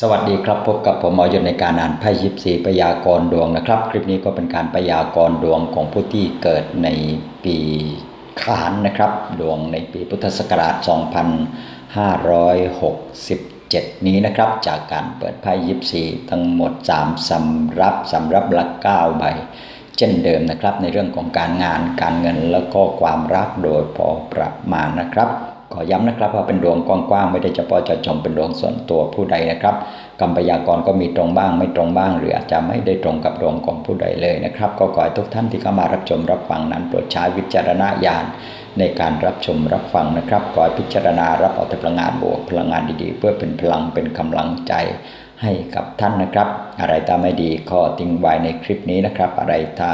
สวัสดีครับพบกับผมหมอยศในการอ่านไพ่ยิปซีพยากรดวงนะครับ คลิปนี้ก็เป็นการพยากรดวงของผู้ที่เกิดในปีขานนะครับ ดวงในปีพุทธศักราช 2567 นี้นะครับ จากการเปิดไพ่ยิปซีทั้งหมด 3สำรับสำรับละ9ใบ เช่นเดิมนะครับ ในเรื่องของการงานการเงินแล้วก็ความรักโดยพอประมาณนะครับ ขอย้ำนะครับว่าเป็นดวงกว้างๆไม่ได้เฉพาะเจาะจงเป็นดวงส่วนตัวผู้ใดนะครับกรรมพยากรณ์ก็มีตรงบ้างไม่ตรงบ้าง หรืออาจจะไม่ได้ตรงกับดวงของผู้ใดเลยนะครับ ก็ขอให้ทุกท่านที่เข้ามารับชมรับฟังนั้นโปรดใช้วิจารณญาณในการรับชมรับฟังนะครับขอให้พิจารณารับเอาแต่พลังงานบวกพลังงานดีๆ เพื่อเป็นพลังเป็นกำลังใจให้กับท่านนะครับ อะไรถ้าไม่ดีก็ทิ้งไว้ในคลิปนี้นะครับ อะไรถ้า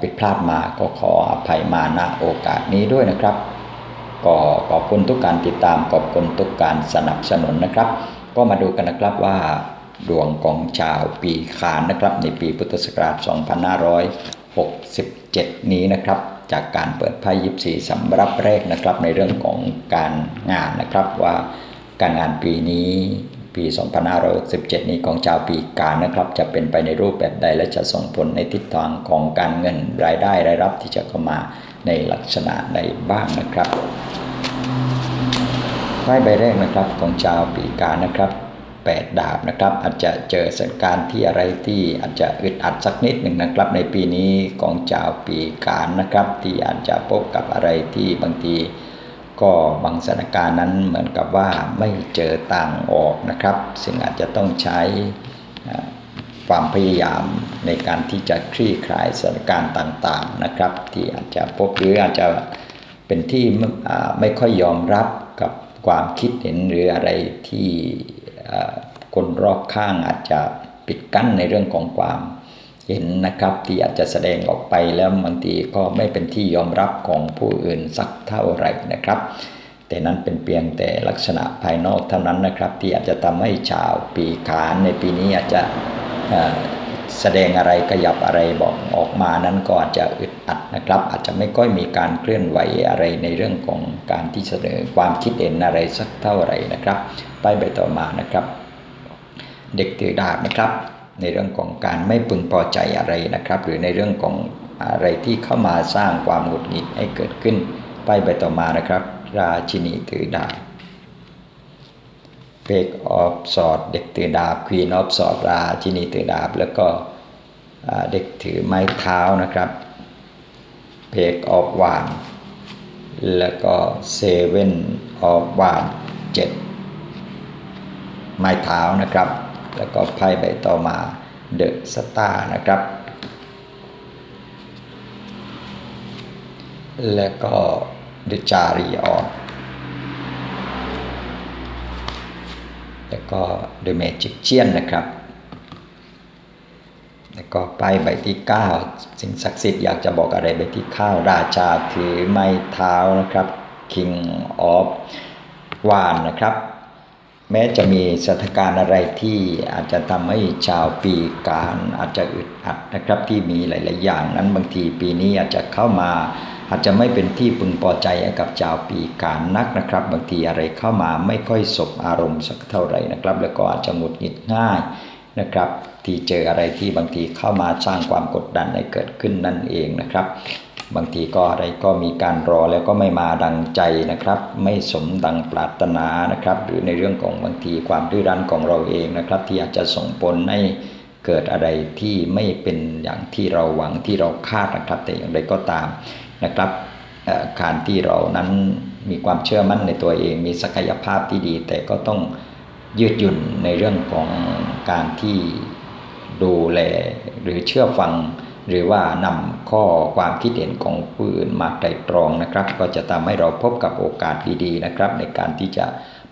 ผิดพลาดมาก็ขออภัยมาณโอกาสนี้ด้วยนะครับ ก็ ขอบคุณทุกการติดตาม ขอบคุณทุกการสนับสนุนนะครับ ก็มาดูกันนะครับว่าดวงของชาวปีขานนะครับ ในปีพุทธศักราช 2567 นี้นะครับ จากการเปิดไพ่ยิปซีสำรับแรกนะครับ ในเรื่องของการงานนะครับว่าการงานปีนี้ปี 2567 นี้ของชาวปีกานะครับ จะเป็นไปในรูปแบบใดและจะส่งผลในทิศทางของการเงินรายได้รายรับที่จะเข้ามาในลักษณะใดบ้างนะครับ ไพ่ใบแรกนะครับของชาวปีกานะครับแปดดาบนะครับอาจจะเจอสถานการณ์ที่อะไรที่อาจจะอึดอัดสักนิดหนึ่งนะครับ ในปีนี้ของชาวปีกานะครับ ที่อาจจะพบกับอะไรที่บางทีก็บางสถานการณ์นั้นเหมือนกับว่าไม่เจอต่างออกนะครับ ซึ่งอาจจะต้องใช้ความพยายามในการที่จะคลี่คลายสถานการณ์ต่างๆนะครับ ที่อาจจะพบหรืออาจจะ เป็นที่ไม่ค่อยยอมรับกับความคิดเห็นหรืออะไรที่คนรอบข้างอาจจะปิดกั้นในเรื่องของความเห็นนะครับที่อาจจะแสดงออกไปแล้วบางทีก็ไม่เป็นที่ยอมรับของผู้อื่นสักเท่าไหร่นะครับ แต่นั้นเป็นเพียงแต่ลักษณะภายนอกเท่านั้นนะครับ ที่อาจจะทำให้ชาวปีขานในปีนี้อาจจะ แสดงอะไรขยับอะไรบอกออกมานั้นก็อาจจะอึดอัดนะครับ อาจจะไม่ค่อยมีการเคลื่อนไหวอะไรในเรื่องของการที่เสนอความคิดเห็นอะไรสักเท่าไหร่นะครับ ไปใบต่อมานะครับ เด็กถือดาบนะครับ ในเรื่องของการไม่พึงพอใจอะไรนะครับ หรือในเรื่องของอะไรที่เข้ามาสร้างความหงุดหงิดให้เกิดขึ้น ไปใบต่อมานะครับ ราชินีถือดาบ เพกออฟสอดเด็กถือดาบควีนออฟสอดราชินีถือดาบ แล้วก็เด็กถือไม้เท้านะครับเพกออฟวานแล้วก็เซเว่นออฟวานเจ็ดไม้เท้านะครับ แล้วก็ไพ่ใบต่อมาเดอะสตาร์นะครับ แล้วก็เดอะจารีออน แล้วก็เดอะเมจิกเชียนนะครับ แล้วก็ไพ่ใบที่ 9 สิ่งศักดิ์สิทธิ์อยากจะบอกอะไรใบที่ข้าราชาถือไม้เท้านะครับ King of วานนะครับ แม้จะมีสถานการณ์อะไรที่อาจจะทำให้ชาวปีการอาจจะอึดอัดนะครับที่มีหลาย ๆ อย่างนั้นบางทีปีนี้อาจจะเข้ามา อาจจะไม่เป็นที่พึงพอใจกับชาวปีการนักนะครับ บางทีอะไรเข้ามาไม่ค่อยสบอารมณ์สักเท่าไหร่นะครับ แล้วก็อาจจะหงุดหงิดง่ายนะครับ ที่เจออะไรที่บางทีเข้ามาสร้างความกดดันให้เกิดขึ้นนั่นเองนะครับ บางทีก็อะไรก็มีการรอแล้วก็ไม่มาดังใจนะครับ ไม่สมดังปรารถนานะครับ หรือในเรื่องของบางทีความดื้อรั้นของเราเองนะครับ ที่อาจจะส่งผลให้เกิดอะไรที่ไม่เป็นอย่างที่เราหวังที่เราคาดนะครับ แต่อย่างไรก็ตาม นะครับการที่เรานั้นมีความเชื่อมั่นในตัวเอง มีศักยภาพที่ดี แต่ก็ต้องยืดหยุ่นในเรื่องของการที่ดูแลหรือเชื่อฟัง หรือว่านำข้อความคิดเห็นของผู้อื่นมาไตรตรองนะครับ ก็จะทำให้เราพบกับโอกาสดีๆนะครับ ในการที่จะ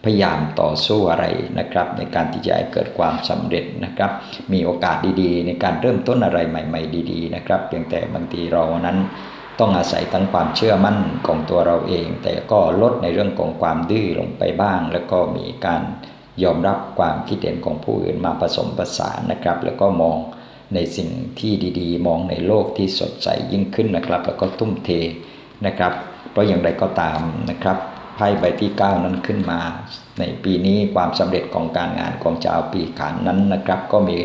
พยายามต่อสู้อะไรนะครับ ในการที่จะให้เกิดความสำเร็จนะครับ มีโอกาสดีๆ ในการเริ่มต้นอะไรใหม่ ๆ ดี ๆ นะครับ เพียงแต่บางทีเรานั้น ต้องอาศัยทั้งความเชื่อมั่นของตัวเราเอง แต่ก็ลดในเรื่องของความดื้อลงไปบ้าง แล้วก็มีการยอมรับความคิดเห็นของผู้อื่นมาผสมผสานนะครับ แล้วก็มองในสิ่งที่ดีๆ มองในโลกที่สดใสยิ่งขึ้นนะครับ แล้วก็ทุ่มเทนะครับ เพราะอย่างไรก็ตามนะครับไพ่ใบที่เก้านั้นขึ้นมา ในปีนี้ความสำเร็จของการงานของชาวปีขานนั้นนะครับ ก็มี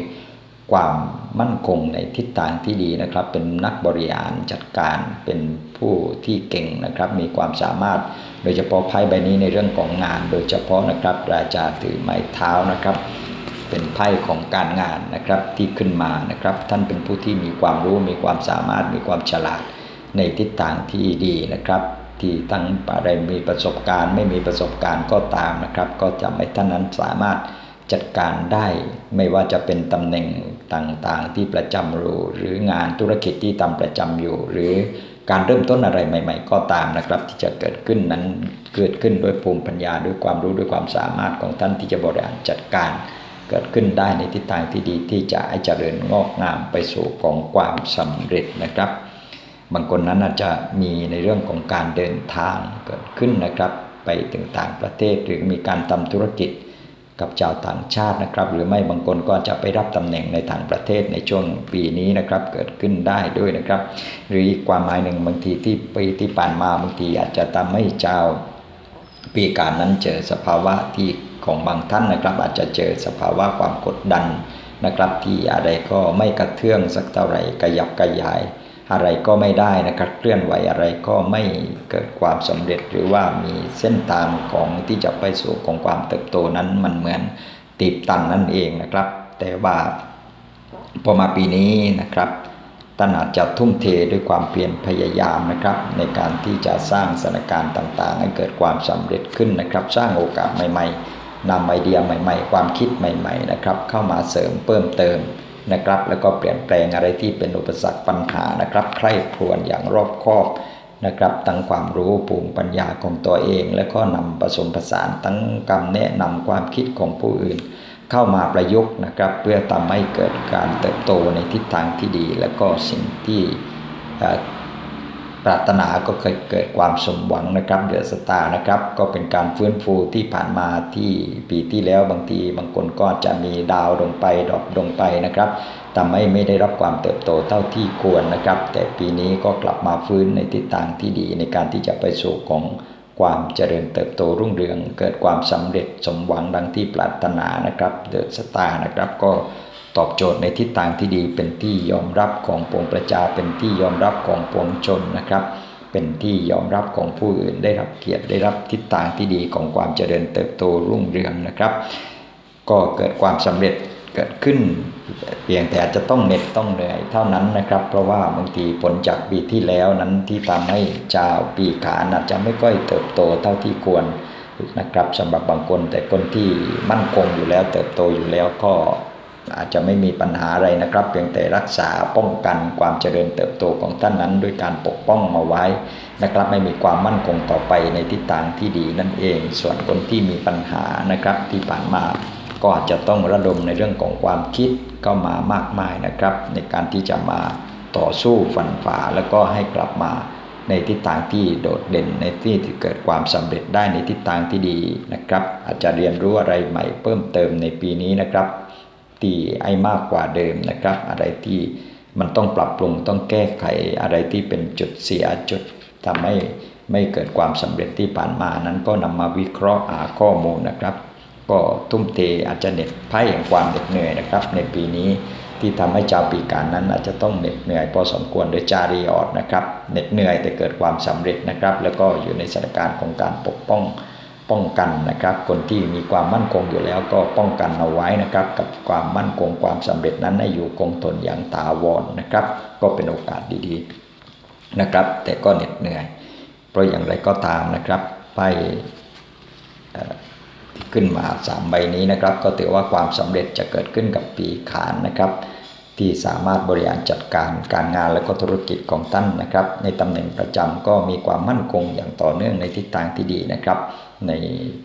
ความมั่นคงในทิศทางที่ดีนะครับ เป็นนักบริหารจัดการเป็นผู้ที่เก่งนะครับ มีความสามารถโดยเฉพาะไพ่ใบนี้ในเรื่องของงาน โดยเฉพาะนะครับราชาถือไม้เท้านะครับ เป็นไพ่ของการงานนะครับที่ขึ้นมานะครับ ท่านเป็นผู้ที่มีความรู้มีความสามารถมีความฉลาดในทิศทางที่ดีนะครับ ที่ตั้งอะไรมีประสบการณ์ ไม่มีประสบการณ์ก็ตามนะครับ ก็จะให้ท่านนั้นสามารถ จัดการได้ ไม่ว่าจะเป็นตำแหน่งต่างๆ ที่ประจำอยู่หรืองานธุรกิจที่ทำประจำอยู่ หรือการเริ่มต้นอะไรใหม่ ๆ ก็ตามนะครับ ที่จะเกิดขึ้นนั้นเกิดขึ้นด้วยภูมิปัญญาด้วยความรู้ด้วยความสามารถของท่านที่จะบริหารจัดการ เกิดขึ้นได้ในทิศทางที่ดีที่จะให้เจริญงอกงามไปสู่ของความสำเร็จนะครับ บางคนนั้นอาจจะมีในเรื่องของการเดินทางเกิดขึ้นนะครับ ไปถึงต่างประเทศหรือมีการทำธุรกิจ กับชาวต่างชาตินะครับ หรือไม่บางคนก็จะไปรับตำแหน่งในต่างประเทศในช่วงปีนี้นะครับเกิดขึ้นได้ด้วยนะครับ หรืออีกความหมายหนึ่งบางทีที่ปีที่ผ่านมาบางทีอาจจะทำให้ชาวปีการนั้นเจอสภาวะที่ของบางท่านนะครับ อาจจะเจอสภาวะความกดดันนะครับ ที่อะไรก็ไม่กระเทืองสักเท่าไหร่กระยับกระยาย อะไรก็ไม่ได้นะครับเคลื่อนไหวอะไรก็ไม่เกิดความสำเร็จหรือว่ามีเส้นทางของที่จะไปสู่ของความเติบโตนั้นมันเหมือนตีบตันนั่นเองนะครับ แต่ว่าพอมาปีนี้นะครับท่านอาจจะทุ่มเทด้วยความเพียรพยายามนะครับ ในการที่จะสร้างสถานการณ์ต่างๆ ให้เกิดความสำเร็จขึ้นนะครับ สร้างโอกาสใหม่ ๆนำไอเดียใหม่ ๆ ความคิดใหม่ ๆ นะครับ เข้ามาเสริมเพิ่มเติม นะครับ แล้วก็เปลี่ยนแปลงอะไรที่เป็นอุปสรรคปัญหานะครับใคร่ครวญอย่างรอบคอบนะครับตั้งความรู้ภูมิปัญญาของตัวเอง แล้วก็นำผสมผสานตั้งคำแนะนำความคิดของผู้อื่น เข้ามาประยุกต์นะครับ เพื่อทำให้เกิดการเติบโตในทิศทางที่ดี แล้วก็สิ่งที่ ปรารถนาก็เคยเกิดความสมหวังนะครับเดือดสตาร์นะครับ ก็เป็นการฟื้นฟูที่ผ่านมาที่ปีที่แล้วบางทีบางคนก็จะมีดาวลงไปดรอปลงไปนะครับทำให้ไม่ได้รับความเติบโตเท่าที่ควรนะครับ แต่ปีนี้ก็กลับมาฟื้นในทิศทางที่ดีในการที่จะไปสู่ของความเจริญเติบโตรุ่งเรือง เกิดความสำเร็จสมหวังดังที่ปรารถนานะครับเดือะสตาร์นะครับก็ ตอบโจทย์ในทิศทางที่ดีเป็นที่ยอมรับของปวงประชา เป็นที่ยอมรับของปวงชนนะครับ เป็นที่ยอมรับของผู้อื่นได้รับเกียรติได้รับทิศทางที่ดีของความเจริญเติบโตรุ่งเรืองนะครับ ก็เกิดความสำเร็จเกิดขึ้น เพียงแต่อาจจะต้องเหน็ดต้องเหนื่อยเท่านั้นนะครับ เพราะว่าบางทีผลจากปีที่แล้วนั้นที่ทำให้ชาวปีขานอาจจะไม่ค่อยเติบโตเท่าที่ควรนะครับสำหรับบางคนแต่คนที่มั่นคงอยู่แล้วเติบโตอยู่แล้วก็ อาจจะไม่มีปัญหาอะไรนะครับ เพียงแต่รักษาป้องกันความเจริญเติบโตของท่านนั้น ด้วยการปกป้องมาไว้นะครับไม่มีความมั่นคงต่อไปในทิศทางที่ดีนั่นเอง ส่วนคนที่มีปัญหานะครับที่ผ่านมาก็อาจจะต้องระดมในเรื่องของความคิดก็มามากมายนะครับ ในการที่จะมาต่อสู้ฟันฝ่าแล้วก็ให้กลับมาในทิศทางที่โดดเด่นในที่ที่เกิดความสำเร็จได้ในทิศทางที่ดีนะครับ อาจจะเรียนรู้อะไรใหม่เพิ่มเติมในปีนี้นะครับ ที่ไอ้มากกว่าเดิมนะครับ อะไรที่มันต้องปรับปรุงต้องแก้ไขอะไรที่เป็นจุดเสียจุดทำให้ไม่เกิดความสำเร็จที่ผ่านมานั้นก็นำมาวิเคราะห์หาข้อมูลนะครับ ก็ทุ่มเทอาจจะเหน็ดไพ่แห่งความเหน็ดเหนื่อยนะครับ ในปีนี้ที่ทำให้ชาวปีการนั้นอาจจะต้องเหน็ดเหนื่อยพอสมควรโดยจารีออดนะครับเหน็ดเหนื่อยแต่เกิดความสำเร็จนะครับ แล้วก็อยู่ในสถานการณ์ของการปกป้อง ป้องกันนะครับ คนที่มีความมั่นคงอยู่แล้วก็ป้องกันเอาไว้นะครับ กับความมั่นคงความสำเร็จนั้นให้อยู่คงทนอย่างตาวรนนะครับ ก็เป็นโอกาสดีๆนะครับ แต่ก็เหน็ดเหนื่อย เพราะอย่างไรก็ตามนะครับไปขึ้นมาสามใบนี้นะครับ ก็ถือว่าความสำเร็จจะเกิดขึ้นกับปีขานนะครับ ที่สามารถบริหารจัดการการงานและก็ธุรกิจของท่านนะครับ ในตำแหน่งประจำก็มีความมั่นคงอย่างต่อเนื่องในทิศทางที่ดีนะครับ ใน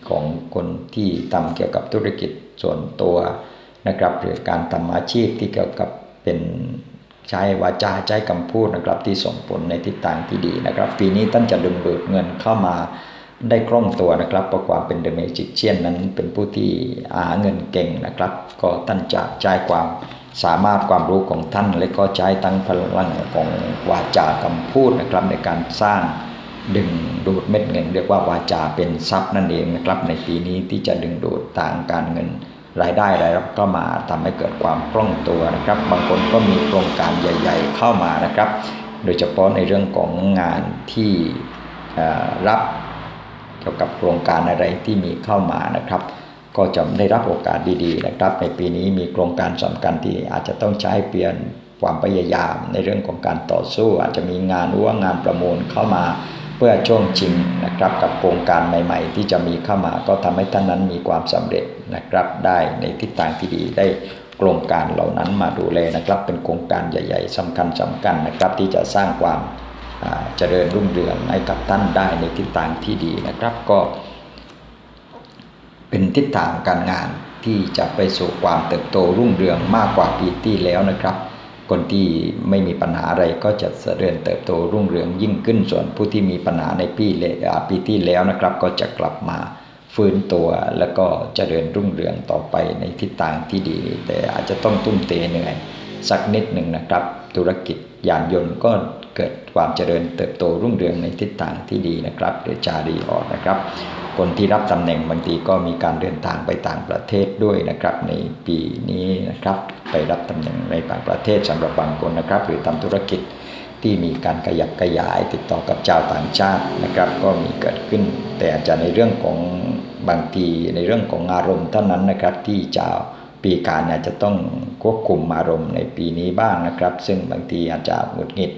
ของคนที่ทำเกี่ยวกับธุรกิจส่วนตัวนะครับหรือการทำอาชีพที่เกี่ยวกับเป็นใช้วาจาใช้คำพูดนะครับที่ส่งผลในทิศทางที่ดีนะครับ ปีนี้ท่านจะดึงดูดเงินเข้ามาได้คล่องตัวนะครับเพราะความเป็นเดเมจิกเชียนนั้นเป็นผู้ที่หาเงินเก่งนะครับ ก็ท่านจะใช้ความ สามารถความรู้ของท่านและก็ใช้ตั้งพลังของวาจาคำพูดนะครับในการสร้างดึงดูดเม็ดเงิน เรียกว่าวาจาเป็นทรัพย์นั่นเองนะครับในปีนี้ที่จะดึงดูดทางการเงิน รายได้รายรับก็มาทำให้เกิดความคล่องตัวนะครับ บางคนก็มีโครงการใหญ่ ๆ เข้ามานะครับ โดยเฉพาะในเรื่องของงานที่รับเกี่ยวกับโครงการอะไรที่มีเข้ามานะครับ ก็จะได้รับโอกาสดีๆนะครับ ในปีนี้มีโครงการสำคัญที่อาจจะต้องใช้เปลี่ยนความพยายามในเรื่องของการต่อสู้ อาจจะมีงานว่างานประมูลเข้ามาเพื่อช่วงชิงนะครับกับโครงการใหม่ ๆ ที่จะมีเข้ามาก็ทำให้ท่านนั้นมีความสำเร็จนะครับได้ในทิศทางที่ดีได้โครงการเหล่านั้นมาดูแลนะครับ เป็นโครงการใหญ่ ๆสำคัญสำคัญนะครับ ที่จะสร้างความเจริญรุ่งเรืองให้กับท่านได้ในทิศทางที่ดีนะครับ ก็ เป็นทิศทางการงานที่จะไปสู่ความเติบโตรุ่งเรืองมากกว่าปีที่แล้วนะครับ คนที่ไม่มีปัญหาอะไรก็จะเจริญเติบโตรุ่งเรืองยิ่งขึ้นส่วนผู้ที่มีปัญหาในปีเลปีที่แล้วนะครับ ก็จะกลับมาฟื้นตัวแล้วก็เจริญรุ่งเรืองต่อไปในทิศทางที่ดี แต่อาจจะต้องตุ้มเตเหนื่อยสักนิดหนึ่งนะครับ ธุรกิจ ยานยนต์ก็เกิดความเจริญเติบโตรุ่งเรืองในทิศทางที่ดีนะครับเดือจารีออกนะครับ คนที่รับตำแหน่งบางทีก็มีการเดินทางไปต่างประเทศด้วยนะครับ ในปีนี้นะครับ ไปรับตำแหน่งในต่างประเทศสำหรับบางคนนะครับ หรือทำธุรกิจที่มีการขยับขยายติดต่อกับเจ้าต่างชาตินะครับ ก็มีเกิดขึ้น แต่อาจจะในเรื่องของบางทีในเรื่องของอารมณ์เท่านั้นนะครับที่เจ้า ปีการอาจจะต้องควบคุมอารมณ์ในปีนี้บ้างนะครับ ซึ่งบางทีอาจจะหงุดหงิด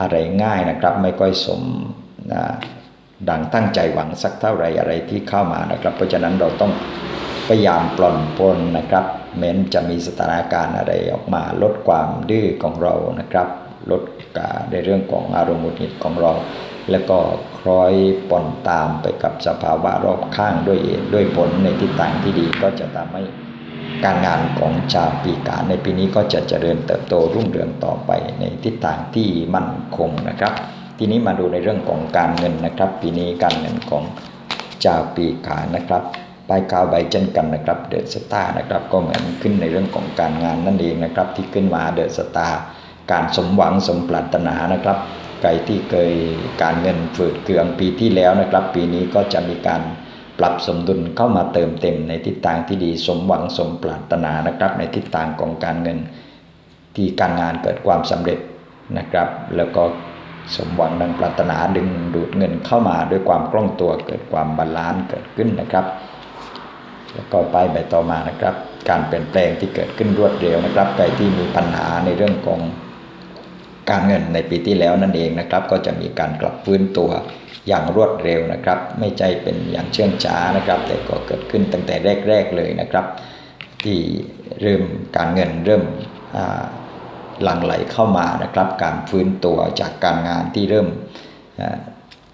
อะไรง่ายนะครับ ไม่ค่อยสมดังตั้งใจหวังสักเท่าไรอะไรที่เข้ามานะครับ เพราะฉะนั้นเราต้องพยายามปล่อนปลนนะครับแม้นจะมีสถานการณ์อะไรออกมาลดความดื้อของเรานะครับ ลดในเรื่องของอารมณ์หงุดหงิดของเรา แล้วก็คล้อยปอนตามไปกับสภาวะรอบข้างด้วยด้วยผลในทิศทางที่ดีก็จะทำให้ การงานของชาวปีกาในปีนี้ก็จะเจริญเติบโตรุ่งเรืองต่อไปในทิศทางที่มั่นคงนะครับ ทีนี้มาดูในเรื่องของการเงินนะครับ ปีนี้การเงินของชาวปีกานะครับปลายกาวใบเช่นกันนะครับเดอะสตาร์นะครับก็เหมือนขึ้นในเรื่องของการงานนั่นเองนะครับ ที่ขึ้นมาเดอะสตาร์การสมหวังสมปรารถนานะครับใครที่เคยการเงินฝืดเคืองปีที่แล้วนะครับ ปีนี้ก็จะมีการ ปรับสมดุลเข้ามาเติมเต็มในทิศทางที่ดีสมหวังสมปรารถนานะครับ ในทิศทางของการเงินที่การงานเกิดความสำเร็จนะครับ แล้วก็สมหวังดังปรารถนาดึงดูดเงินเข้ามาด้วยความคล่องตัวเกิดความบาลานซ์เกิดขึ้นนะครับ แล้วก็ไปใบต่อมานะครับ การเปลี่ยนแปลงที่เกิดขึ้นรวดเร็วนะครับใครที่มีปัญหาในเรื่องของการเงินในปีที่แล้วนั่นเองนะครับ ก็จะมีการกลับฟื้นตัว อย่างรวดเร็วนะครับ ไม่ใช่เป็นอย่างเชื่องช้านะครับ แต่ก็เกิดขึ้นตั้งแต่แรก ๆเลยนะครับ ที่เริ่มการเงินเริ่มหลั่งไหลเข้ามานะครับ การฟื้นตัวจากการงานที่เริ่ม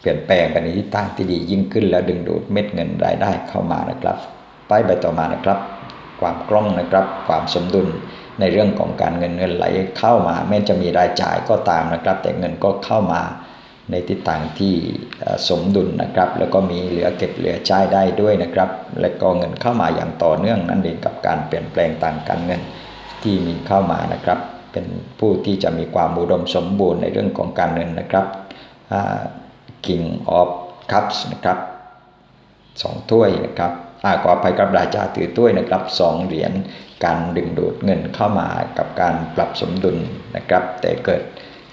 เปลี่ยนแปลงไปในทิศทางที่ดียิ่งขึ้น แล้วดึงดูดเม็ดเงินรายได้เข้ามานะครับไปใบต่อมานะครับ ความคล่องนะครับ ความสมดุลในเรื่องของการเงินเงินไหลเข้ามาแม้จะมีรายจ่ายก็ตามนะครับ แต่เงินก็เข้ามา ในทิศทางที่สมดุลนะครับ แล้วก็มีเหลือเก็บเหลือใช้ได้ด้วยนะครับ และก็เงินเข้ามาอย่างต่อเนื่องนั่นเองกับการเปลี่ยนแปลงต่างการเงินที่มีเข้ามานะครับ เป็นผู้ที่จะมีความอุดมสมบูรณ์ในเรื่องของการเงินนะครับ King of Cups นะครับสองถ้วยนะครับอาขออภัยกับราชาถือถ้วยนะครับสองเหรียญการดึงดูดเงินเข้ามากับการปรับสมดุลนะครับ แต่เกิด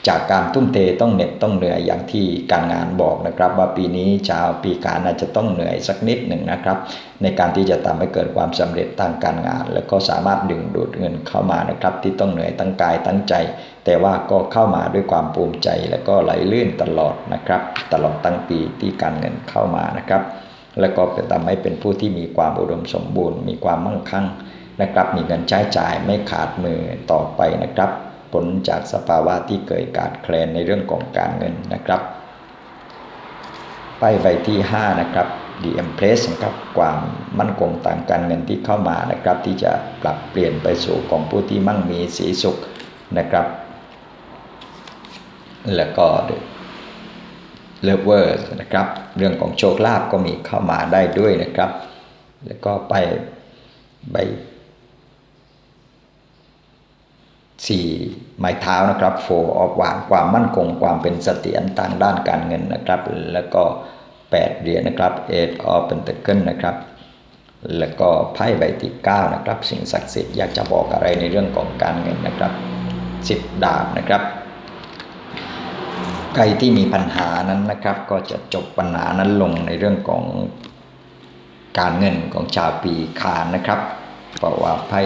จากการทุ่มเทต้องเหน็ดต้องเหนื่อยอย่างที่การงานบอกนะครับ ว่าปีนี้ชาวปีการอาจจะต้องเหนื่อยสักนิดหนึ่งนะครับ ในการที่จะทำให้เกิดความสำเร็จทางการงาน แล้วก็สามารถดึงดูดเงินเข้ามานะครับ ที่ต้องเหนื่อยตั้งกายตั้งใจ แต่ว่าก็เข้ามาด้วยความภูมิใจ และก็ไหลลื่นตลอดนะครับ ตลอดตั้งปีที่การเงินเข้ามานะครับ แล้วก็เป็นทำให้เป็นผู้ที่มีความอุดมสมบูรณ์ มีความมั่งคั่งนะครับ มีเงินใช้จ่ายไม่ขาดมือต่อไปนะครับ ผลจากสภาวะที่เกิดการแคลนในเรื่องของการเงินนะครับ ไปใบที่ 5 นะครับ The Empress นะครับความมั่นคงต่างการเงินที่เข้ามานะครับ ที่จะปรับเปลี่ยนไปสู่ของผู้ที่มั่งมีสีสุขนะครับ แล้วก็เลเวอร์นะครับ เรื่องของโชคลาภก็มีเข้ามาได้ด้วยนะครับ แล้วก็ไปใบ สี่ไม้เท้านะครับโฟออฟวานความมั่นคงความเป็นเสถียรทางด้านการเงินนะครับ แล้วก็แปดเหรียญนะครับเอ็ดออฟเป็นตะเกิลนะครับ แล้วก็ไพ่ใบที่เก้านะครับ สิ่งศักดิ์สิทธิ์อยากจะบอกอะไรในเรื่องของการเงินนะครับสิบดาบนะครับใครที่มีปัญหานั้นนะครับ ก็จะจบปัญหานั้นลงในเรื่องของการเงินของชาวปีคานนะครับ เพราะว่าไพ่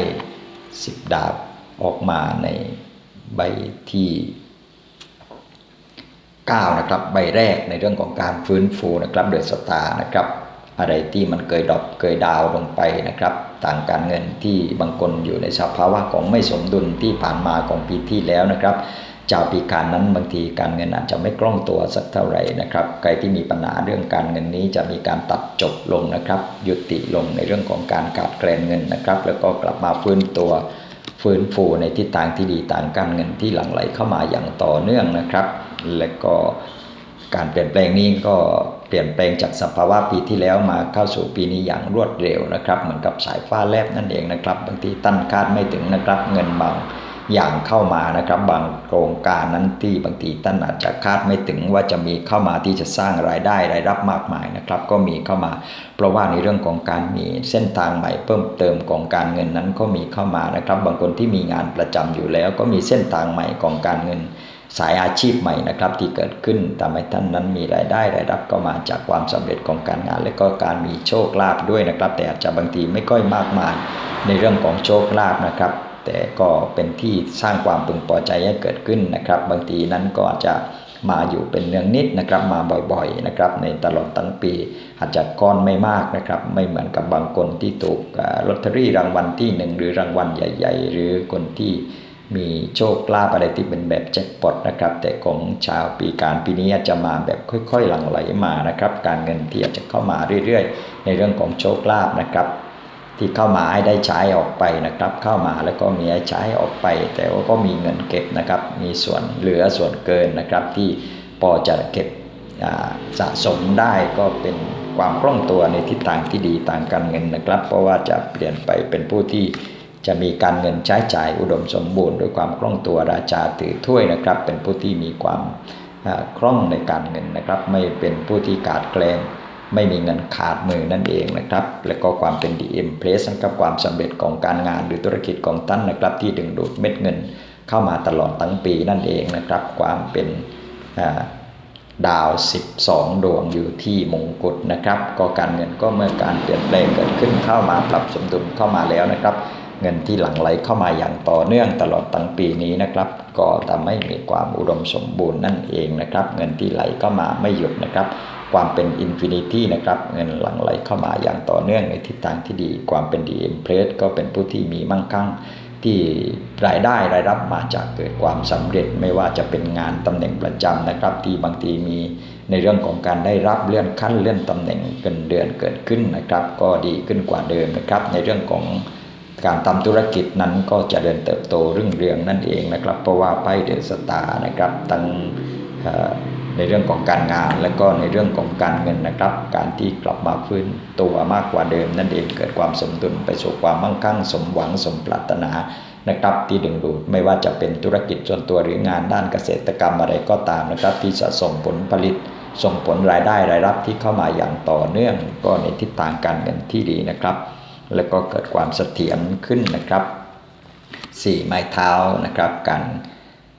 สิบดาบ ออกมาในใบที่9นะครับใบแรกในเรื่องของการฟื้นฟูนะครับเดือดสตาร์นะครับ อะไรที่มันเคยดรอปเคยดาวลงไปนะครับต่างการเงินที่บางคนอยู่ในสภาวะของไม่สมดุลที่ผ่านมาของปีที่แล้วนะครับชาวปีการนั้นบางทีการเงินอาจจะไม่คล่องตัวสักเท่าไหร่นะครับ ใครที่มีปัญหาเรื่องการเงินนี้จะมีการตัดจบลงนะครับ ยุติลงในเรื่องของการขาดแคลนเงินนะครับ แล้วก็กลับมาฟื้นตัว ฟื้นฟูในทิศทางที่ดีต่างการเงินที่หลั่งไหลเข้ามาอย่างต่อเนื่องนะครับ และก็การเปลี่ยนแปลงนี้ก็เปลี่ยนแปลงจากสภาวะปีที่แล้วมาเข้าสู่ปีนี้อย่างรวดเร็วนะครับ เหมือนกับสายฟ้าแลบนั่นเองนะครับบางทีตั้นคาดไม่ถึงนะครับเงินบาง อย่างเข้ามานะครับ บางโครงการนั้นที่บางทีตั้นอาจจะคาดไม่ถึงว่าจะมีเข้ามาที่จะสร้างรายได้รายรับมากมายนะครับ ก็มีเข้ามา เพราะว่าในเรื่องของการมีเส้นทางใหม่เพิ่มเติมของการเงินนั้นก็มีเข้ามานะครับ บางคนที่มีงานประจำอยู่แล้ว ก็มีเส้นทางใหม่ของการเงินสายอาชีพใหม่นะครับที่เกิดขึ้นทำให้ท่านนั้นมีรายได้รายรับก็มาจากความสำเร็จของการงาน และก็การมีโชคลาภด้วยนะครับ แต่อาจจะบางทีไม่ค่อยมากมายในเรื่องของโชคลาภนะครับ แต่ก็เป็นที่สร้างความพึงพอใจให้เกิดขึ้นนะครับ บางทีนั้นก็อาจจะมาอยู่เป็นเนืองนิดนะครับมาบ่อยๆนะครับในตลอดทั้งปีอาจจะก้อนไม่มากนะครับไม่เหมือนกับบางคนที่ถูกลอตเตอรี่รางวัลที่หนึ่งหรือรางวัลใหญ่ ๆ หรือคนที่มีโชคลาภอะไรที่เป็นแบบแจ็คพอตนะครับแต่ของชาวปีการปีนี้จจะมาแบบค่อยๆหลั่งไหลมานะครับการเงินที่อาจจะเข้ามาเรื่อยๆ ในเรื่องของโชคลาภนะครับ ที่เข้ามาให้ได้ใช้ออกไปนะครับ เข้ามาแล้วก็มีให้ใช้ออกไป แต่ว่าก็มีเงินเก็บนะครับ มีส่วนเหลือส่วนเกินนะครับ ที่พอจะเก็บสะสมได้ก็เป็นความคล่องตัวในทิศทางที่ดีต่างการเงินนะครับ เพราะว่าจะเปลี่ยนไปเป็นผู้ที่จะมีการเงินใช้จ่ายอุดมสมบูรณ์โดยความคล่องตัวราชาถือถ้วยนะครับ เป็นผู้ที่มีความคล่องในการเงินนะครับ ไม่เป็นผู้ที่ขาดแคลน ไม่มีเงินขาดมือนั่นเองนะครับ และก็ความเป็นดีเอ็มเพลสนะครับความสำเร็จของการงานหรือธุรกิจของท่านนะครับ ที่ดึงดูดเม็ดเงินเข้ามาตลอดทั้งปีนั่นเองนะครับ ความเป็นดาว 12 ดวงอยู่ที่มงกุฎนะครับ ก็การเงินก็เมื่อการเปลี่ยนแปลงเกิดขึ้นเข้ามาปรับสมดุลเข้ามาแล้วนะครับ เงินที่หลั่งไหลเข้ามาอย่างต่อเนื่องตลอดทั้งปีนี้นะครับ ก็ทำให้มีความอุดมสมบูรณ์นั่นเองนะครับ เงินที่ไหลเข้ามาไม่หยุดนะครับ ความเป็นอินฟินิตี้นะครับ เงินหลั่งไหลเข้ามาอย่างต่อเนื่องในทิศทางที่ดี ความเป็นดีเอ็มเพลสก็เป็นผู้ที่มีมั่งคั่งที่รายได้รายรับมาจากเกิดความสำเร็จไม่ว่าจะเป็นงานตำแหน่งประจำนะครับ ที่บางทีมีในเรื่องของการได้รับเลื่อนขั้นเลื่อนตำแหน่งเกินเดือนเกิดขึ้นนะครับ ก็ดีขึ้นกว่าเดิมนะครับ ในเรื่องของการทำธุรกิจนั้นก็จะเจริญเติบโตรุ่งเรืองนั่นเองนะครับ เพราะว่าไพ่เดือะสตาร์นะครับตั้ง ในเรื่องของการงาน และก็ในเรื่องของการเงินนะครับ การที่กลับมาฟื้นตัวมากกว่าเดิม นั่นเองเกิดความสมดุลไปสู่ความมั่งคั่ง สมหวังสมปรารถนานะครับที่ดึงดูดไม่ว่าจะเป็นธุรกิจส่วนตัวหรืองานด้านเกษตรกรรมอะไรก็ตามนะครับ ที่จะส่งผลผลิต ส่งผลรายได้รายรับที่เข้ามาอย่างต่อเนื่อง ก็ในทิศทางการเงินที่ดีนะครับ แล้วก็เกิดความเสถียรขึ้นนะครับสี่ไม้เท้านะครับการ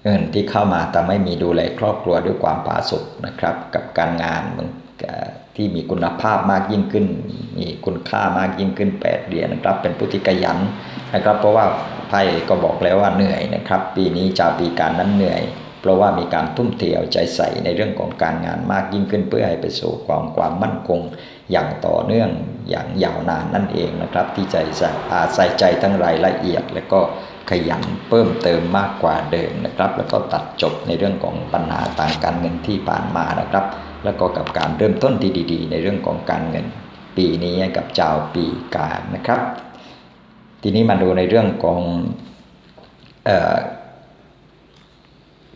เงินที่เข้ามาแต่ไม่มีดูแลครอบครัวด้วยความผาสุกนะครับ กับการงานที่มีคุณภาพมากยิ่งขึ้น มีคุณค่ามากยิ่งขึ้น8เหรียญนะครับ เป็นผู้ที่ขยันนะครับ เพราะว่าไพ่ก็บอกแล้วว่าเหนื่อยนะครับ ปีนี้ชาวปีการนั้นเหนื่อย เพราะว่ามีการทุ่มเทเอาใจใส่ในเรื่องของการงานมากยิ่งขึ้น เพื่อให้ไปสู่ความความมั่นคงอย่างต่อเนื่องอย่างยาวนานนั่นเองนะครับ ที่ใจใส่ใส่ใจทั้งรายละเอียดและก็ ขยันเพิ่มเติมมากกว่าเดิมนะครับ แล้วก็ตัดจบในเรื่องของปัญหาต่างการเงินที่ผ่านมานะครับ แล้วก็กับการเริ่มต้นที่ดี ๆ ในเรื่องของการเงิน ปีนี้กับเจ้าปีกานะครับ ทีนี้มาดูในเรื่องของออ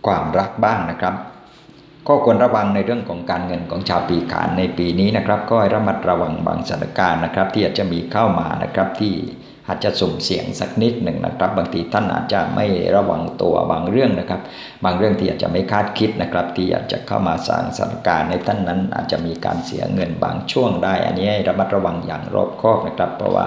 ความรักบ้างนะครับ ก็ควรระวังในเรื่องของการเงินของชาวปีขานในปีนี้นะครับ ก็ให้ระมัดระวังบางสถานการณ์นะครับ ที่อาจจะมีเข้ามานะครับที่ อาจจะสุ่มเสี่ยงสักนิดหนึ่งนะครับ บางทีท่านอาจจะไม่ระวังตัวบางเรื่องนะครับ บางเรื่องที่อาจจะไม่คาดคิดนะครับ ที่อาจจะเข้ามาสร้างสถานการณ์ในท่านนั้น อาจจะมีการเสียเงินบางช่วงได้ อันนี้ระมัดระวังอย่างรอบคอบนะครับ เพราะว่า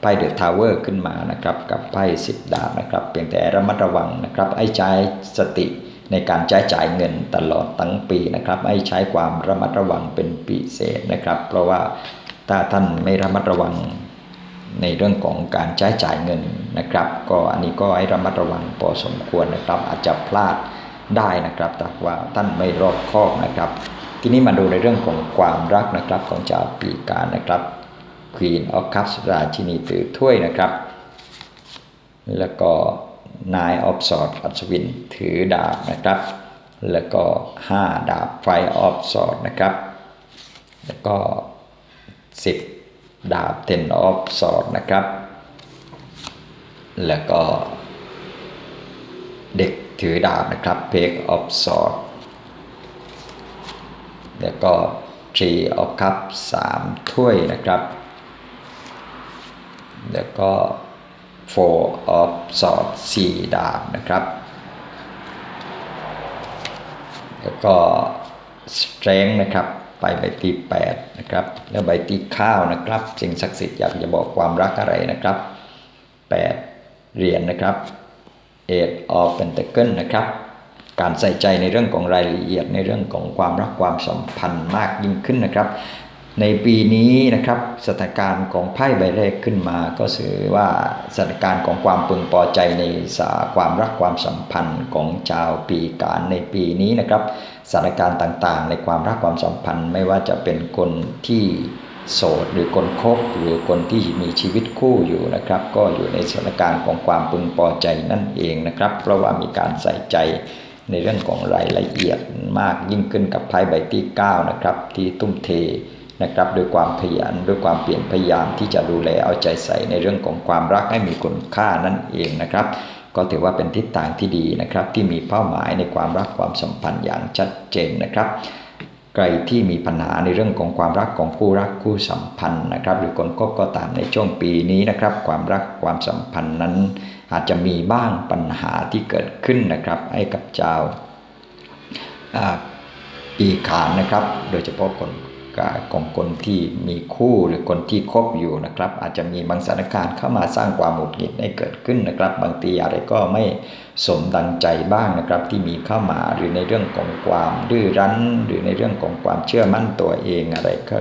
ไพ่เดอะทาวเวอร์ขึ้นมานะครับ กับไพ่สิบดาบนะครับเพียงแต่ระมัดระวังนะครับให้ใช้สติในการใช้จ่ายเงินตลอดทั้งปีนะครับให้ใช้ความระมัดระวังเป็นพิเศษนะครับ เพราะว่าถ้าท่านไม่ระมัดระวัง ในเรื่องของการใช้จ่ายเงินนะครับ ก็อันนี้ก็ให้ระมัดระวังพอสมควรนะครับ อาจจะพลาดได้นะครับแต่ว่าท่านไม่รอบคอบนะครับ ทีนี้มาดูในเรื่องของความรักนะครับของชาวปีกานะครับ Queen of Cups ราชินีถือถ้วยนะครับ แล้วก็ Nine of Swords อัศวินถือดาบนะครับ แล้วก็ 5 ดาบ Five of Swords นะครับ แล้วก็ 10 ดาบ Ten of Swords นะครับ แล้วก็เด็กถือดาบนะครับ Page of Swords แล้วก็ Three of Cups 3ถ้วยนะครับ แล้วก็ Four of Swords 4ดาบนะครับ แล้วก็ Strength นะครับ ไปใบที่8นะครับแล้วใบที่ข้าวนะครับ สิ่งศักดิ์สิทธิ์อยากจะบอกความรักอะไรนะครับ 8 เหรียญนนะครับ Eight of Pentacle นะครับ การใส่ใจในเรื่องของรายละเอียดในเรื่องของความรักความสัมพันธ์มากยิ่งขึ้นนะครับ ในปีนี้นะครับสถานการณ์ของไพ่ใบแรกขึ้นมา ก็ถือว่าสถานการณ์ของความพึงพอใจในสาความรักความสัมพันธ์ของชาวปีกานในปีนี้นะครับสถานการณ์ต่างๆ ในความรักความสัมพันธ์ไม่ว่าจะเป็นคนที่โสดหรือคนคบหรือคนที่มีชีวิตคู่อยู่นะครับ ก็อยู่ในสถานการณ์ของความพึงพอใจนั่นเองนะครับ เพราะว่ามีการใส่ใจในเรื่องของรายละเอียดมากยิ่งขึ้นกับไพ่ใบที่ 9 นะครับ ที่ตุ้มเท นะครับด้วยความขยันด้วยความเปลี่ยนพยายามที่จะดูแลเอาใจใส่ในเรื่องของความรักให้มีคุณค่านั่นเองนะครับ ก็ถือว่าเป็นทิศทางที่ดีนะครับ ที่มีเป้าหมายในความรักความสัมพันธ์อย่างชัดเจนนะครับใครที่มีปัญหาในเรื่องของความรักของคู่รักคู่สัมพันธ์นะครับ หรือคนคบก็ตามในช่วงปีนี้นะครับ ความรักความสัมพันธ์นั้น อาจจะมีบ้างปัญหาที่เกิดขึ้นนะครับ ให้กับเจ้าปีขานนะครับ โดยเฉพาะคน ของคนที่มีคู่หรือคนที่คบอยู่นะครับ อาจจะมีบางสถานการณ์เข้ามาสร้างความหงุดหงิดให้เกิดขึ้นนะครับ บางทีอะไรก็ไม่สมดังใจบ้างนะครับ ที่มีเข้ามาหรือในเรื่องของความดื้อรั้น หรือในเรื่องของความเชื่อมั่นตัวเองอะไรก็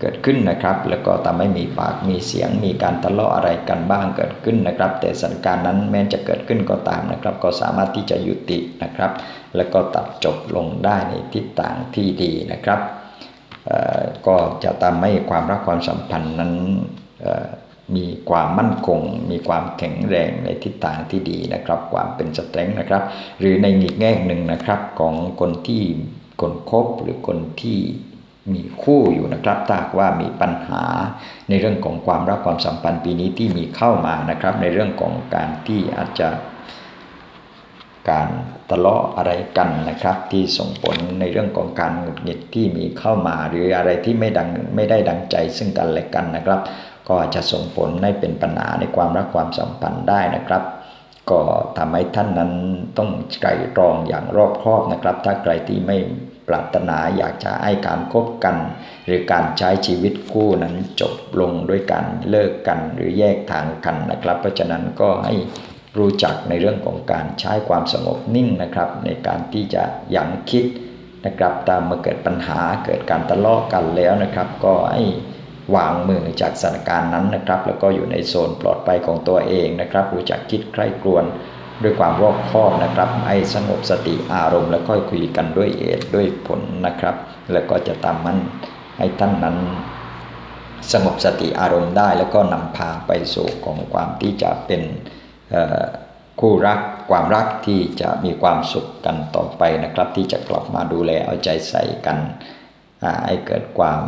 เกิดขึ้นนะครับ แล้วก็ทำให้มีปากมีเสียงมีการทะเลาะอะไรกันบ้างเกิดขึ้นนะครับ แต่สถานการณ์นั้นแม้จะเกิดขึ้นก็ตามนะครับ ก็สามารถที่จะยุตินะครับ แล้วก็ตัดจบลงได้ในทิศทางที่ดีนะครับ ก็จะทำให้ความรักความสัมพันธ์นั้นมีความมั่นคง มีความแข็งแรงในทิศทางที่ดีนะครับ ความเป็นสตรนนะครับ หรือในอีกแง่หนึ่งนะครับของคนที่คนคบหรือคนที่มีคู่อยู่นะครับถ้าว่ามีปัญหาในเรื่องของความรักความสัมพันธ์ปีนี้ที่มีเข้ามานะครับ ในเรื่องของการที่อาจจะ การทะเลาะอะไรกันนะครับ ที่ส่งผลในเรื่องของการหงุดหงิดที่มีเข้ามาหรืออะไรที่ไม่ดังไม่ได้ดังใจซึ่งกันและกันนะครับ ก็อาจจะส่งผลให้เป็นปัญหาในความรักความสัมพันธ์ได้นะครับ ก็ทำให้ท่านนั้นต้องไตรตรองอย่างรอบคอบนะครับ ถ้าใครที่ไม่ปรารถนาอยากจะให้การคบกัน หรือการใช้ชีวิตคู่นั้นจบลงด้วยการเลิกกันหรือแยกทางกันนะครับ เพราะฉะนั้นก็ให้ รู้จักในเรื่องของการใช้ความสงบนิ่งนะครับ ในการที่จะยั้งคิดนะครับ ตามมาเกิดปัญหาเกิดการทะเลาะกันแล้วนะครับ ก็ให้วางมือจากสถานการณ์นั้นนะครับ แล้วก็อยู่ในโซนปลอดภัยของตัวเองนะครับ รู้จักคิดใคร่ครวญด้วยความรอบคอบนะครับให้สงบสติอารมณ์ แล้วค่อยคุยกันด้วยเหตุด้วยผลนะครับ แล้วก็จะตามมันให้ท่านนั้น สงบสติอารมณ์ได้ แล้วก็นำพาไปสู่ของความที่จะเป็น คู่รักความรักที่จะมีความสุขกันต่อไปนะครับ ที่จะกลับมาดูแลเอาใจใส่กันให้เกิดความ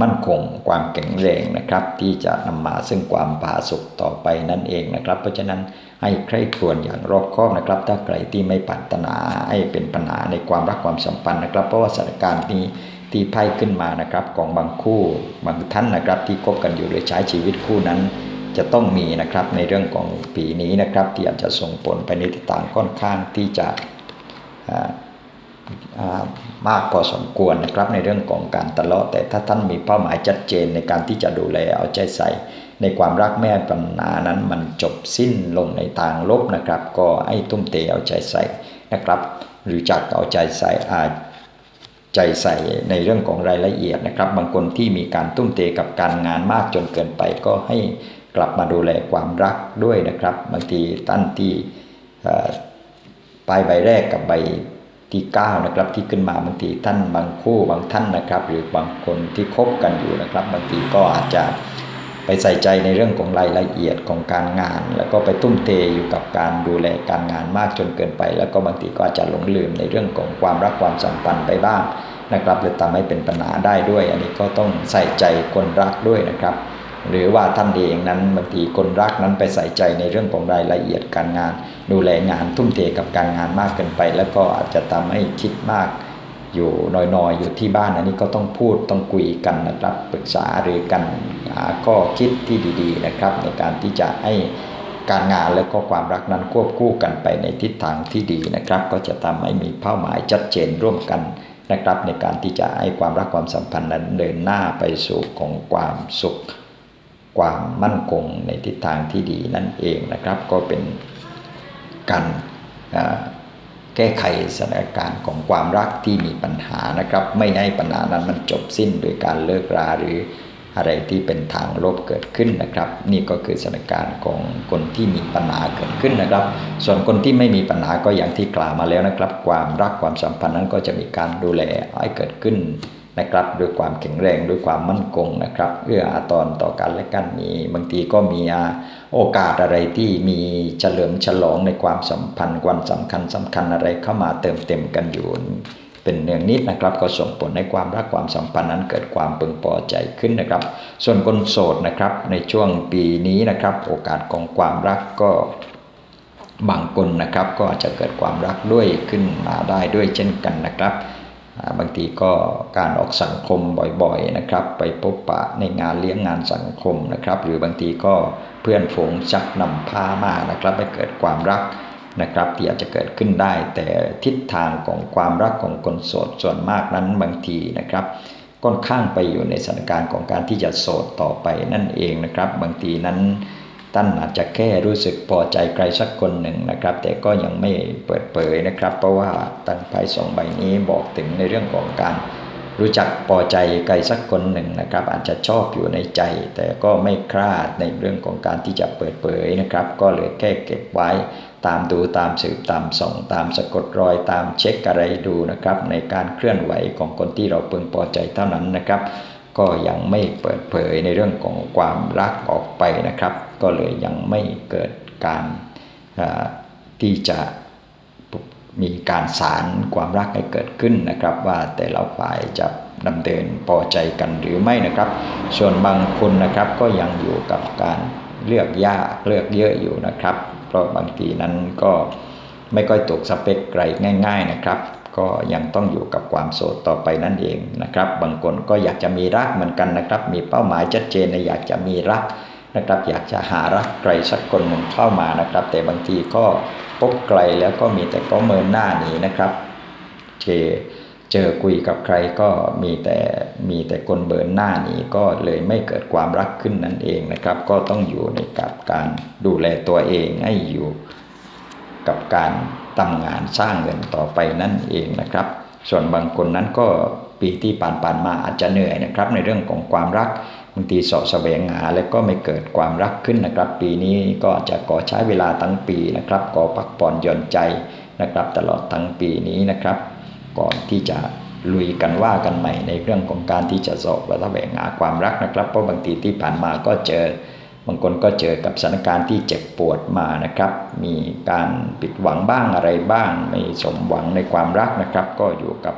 มั่นคง ความแข็งแรงนะครับ ที่จะนำมาซึ่งความผาสุกต่อไปนั่นเองนะครับ เพราะฉะนั้นให้ใคร่ครวญอย่างรอบคอบนะครับ ถ้าใครที่ไม่ปรารถนาให้เป็นปัญหาในความรักความสัมพันธ์นะครับ เพราะว่าสถานการณ์นี้ที่ไพ่ขึ้นมานะครับของบางคู่บางท่านนะครับ ที่คบกันอยู่หรือใช้ชีวิตคู่นั้น จะต้องมีนะครับในเรื่องของปีนี้นะครับ ที่อาจจะส่งผลไปในทิศทางค่อนข้างที่จะมากพอสมควรนะครับในเรื่องของการทะเลาะแต่ถ้าท่านมีเป้าหมายชัดเจนในการที่จะดูแลเอาใจใส่ ในความรักแม่ปัญหานั้นมันจบสิ้นลงในทางลบนะครับ ก็ให้ตุ้มเตเอาใจใส่นะครับ หรือจักเอาใจใส่อาจใจใส่ในเรื่องของรายละเอียดนะครับ บางคนที่มีการตุ้มเตกับการงานมากจนเกินไปก็ให้ กลับมาดูแลความรักด้วยนะครับบางทีท่านที่ปลายใบแรกกับใบที่9นะครับที่ขึ้นมาบางทีท่านบางคู่บางท่านนะครับ หรือบางคนที่คบกันอยู่นะครับ บางทีก็อาจจะไปใส่ใจในเรื่องของรายละเอียดของการงาน แล้วก็ไปตุ้มเทอยู่กับการดูแลการงานมากจนเกินไป แล้วก็บางทีก็อาจจะหลงลืมในเรื่องของความรักความสัมพันธ์ไปบ้างนะครับเลยทำให้เป็นปัญหาได้ด้วย อันนี้ก็ต้องใส่ใจคนรักด้วยนะครับ หรือว่าท่านเองนั้นบางทีคนรักนั้นไปใส่ใจในเรื่องของรายละเอียดการงาน ดูแลงานทุ่มเทกับการงานมากเกินไป แล้วก็อาจจะทำให้คิดมาก อยู่น้อยๆอยู่ที่บ้านอันนี้ก็ต้องพูดต้องคุยกันนะครับปรึกษาหรือกันหาข้อคิดที่ดีๆนะครับ ในการที่จะให้การงานและก็ความรักนั้นควบคู่กันไปในทิศทางที่ดีนะครับ ก็จะทำให้มีเป้าหมายชัดเจนร่วมกันนะครับ ในการที่จะให้ความรักความสัมพันธ์นั้นเดินหน้าไปสู่ของความสุข ความมั่นคงในทิศทางที่ดีนั่นเองนะครับ ก็เป็นการแก้ไขสถานการณ์ของความรักที่มีปัญหานะครับ ไม่ให้ปัญหานั้นมันจบสิ้นโดยการเลิกราหรืออะไรที่เป็นทางลบเกิดขึ้นนะครับ นี่ก็คือสถานการณ์ของคนที่มีปัญหาเกิดขึ้นนะครับ ส่วนคนที่ไม่มีปัญหาก็อย่างที่กล่าวมาแล้วนะครับ ความรักความสัมพันธ์นั้นก็จะมีการดูแลให้เกิดขึ้น นะครับด้วยความแข็งแรงด้วยความมั่นคงนะครับเอื้ออาทรต่อกันและกันมีบางทีก็มีโอกาสอะไรที่มีเฉลิมฉลองในความสัมพันธ์ควันสำคัญสำคัญอะไรเข้ามาเติมเต็มกันอยู่เป็นเนืองนิดนะครับ ก็ส่งผลให้ความรักความสัมพันธ์นั้นเกิดความพึงพอใจขึ้นนะครับ ส่วนคนโสดนะครับในช่วงปีนี้นะครับ โอกาสของความรักก็บางคนนะครับก็อาจจะเกิดความรักด้วยขึ้นมาได้ด้วยเช่นกันนะครับ บางทีก็การออกสังคมบ่อยๆนะครับ ไปพบปะในงานเลี้ยงงานสังคมนะครับ หรือบางทีก็เพื่อนฝูงชักนำพามานะครับให้เกิดความรักนะครับที่อาจจะเกิดขึ้นได้ แต่ทิศทางของความรักของคนโสดส่วนมากนั้นบางทีนะครับค่อนข้างไปอยู่ในสถานการณ์ของการที่จะโสดต่อไปนั่นเองนะครับ บางทีนั้น ท่านอาจจะแค่รู้สึกพอใจใครสักคนหนึ่งนะครับ แต่ก็ยังไม่เปิดเผยนะครับ เพราะว่าตั้งไพ่สองใบนี้บอกถึงในเรื่องของการรู้จักพอใจใครสักคนหนึ่งนะครับ อาจจะชอบอยู่ในใจ แต่ก็ไม่คลาดในเรื่องของการที่จะเปิดเผยนะครับ ก็เลยแค่เก็บไว้ตามดูตามสืบตามส่อง ตามสะกดรอยตามเช็คอะไรดูนะครับ ในการเคลื่อนไหวของคนที่เราเพิ่งพอใจเท่านั้นนะครับ ก็ยังไม่เปิดเผยในเรื่องของความรักออกไปนะครับ ก็เลยยังไม่เกิดการที่จะมีการสารความรักให้เกิดขึ้นนะครับ ว่าแต่ละฝ่ายจะดำเนินพอใจกันหรือไม่นะครับ ส่วนบางคนนะครับก็ยังอยู่กับการเลือกยากเลือกเยอะอยู่นะครับ เพราะบางทีนั้นก็ไม่ค่อยตกสเปคไกลง่าย ๆนะครับ ก็ยังต้องอยู่กับความโสดต่อไปนั่นเองนะครับ บางคนก็อยากจะมีรักเหมือนกันนะครับ มีเป้าหมายชัดเจนในอยากจะมีรักนะครับ อยากจะหารักใครสักคนหนึ่งเข้ามานะครับ แต่บางทีก็พบไกลแล้วก็มีแต่ก็เมินหน้าหนีนะครับเจเจอคุยกับใครก็มีแต่มีแต่คนเบินหน้าหนีก็เลยไม่เกิดความรักขึ้นนั่นเองนะครับ ก็ต้องอยู่ในกับการดูแลตัวเองให้อยู่กับการ ทำงานสร้างเงินต่อไปนั่นเองนะครับ ส่วนบางคนนั้นก็ปีที่ผ่านๆมาอาจจะเหนื่อยนะครับ ในเรื่องของความรักบางทีสอบแสวงหาแล้วก็ไม่เกิดความรักขึ้นนะครับ ปีนี้ก็จะขอใช้เวลาทั้งปีนะครับขอพักผ่อนหย่อนใจนะครับ ตลอดทั้งปีนี้นะครับ ก่อนที่จะลุยกันว่ากันใหม่ในเรื่องของการที่จะสอบและแสวงหาความรักนะครับ เพราะบางทีที่ผ่านมาก็เจอ บางคนก็เจอกับสถานการณ์ที่เจ็บปวดมานะครับ มีการปิดหวังบ้างอะไรบ้าง ไม่สมหวังในความรักนะครับ ก็อยู่กับ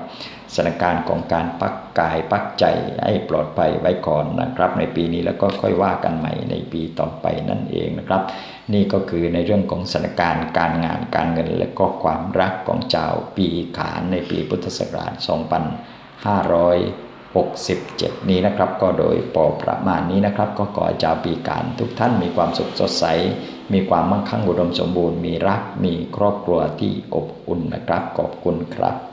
สถานการณ์ของการปักกายปักใจให้ปลอดภัยไว้ก่อนนะครับ ในปีนี้แล้วก็ค่อยว่ากันใหม่ในปีต่อไปนั่นเองนะครับ นี่ก็คือในเรื่องของสถานการณ์การงานการเงิน และก็ความรักของเจ้าปีขานในปีพุทธศักราช 2500 67 นี้นะครับ ก็โดยพอประมาณนี้นะครับ ก็ขอจ้าปีการทุกท่านมีความสุขสดใส มีความมั่งคั่งอุดมสมบูรณ์ มีรัก มีครอบครัวที่อบอุ่นนะครับ ขอบคุณครับ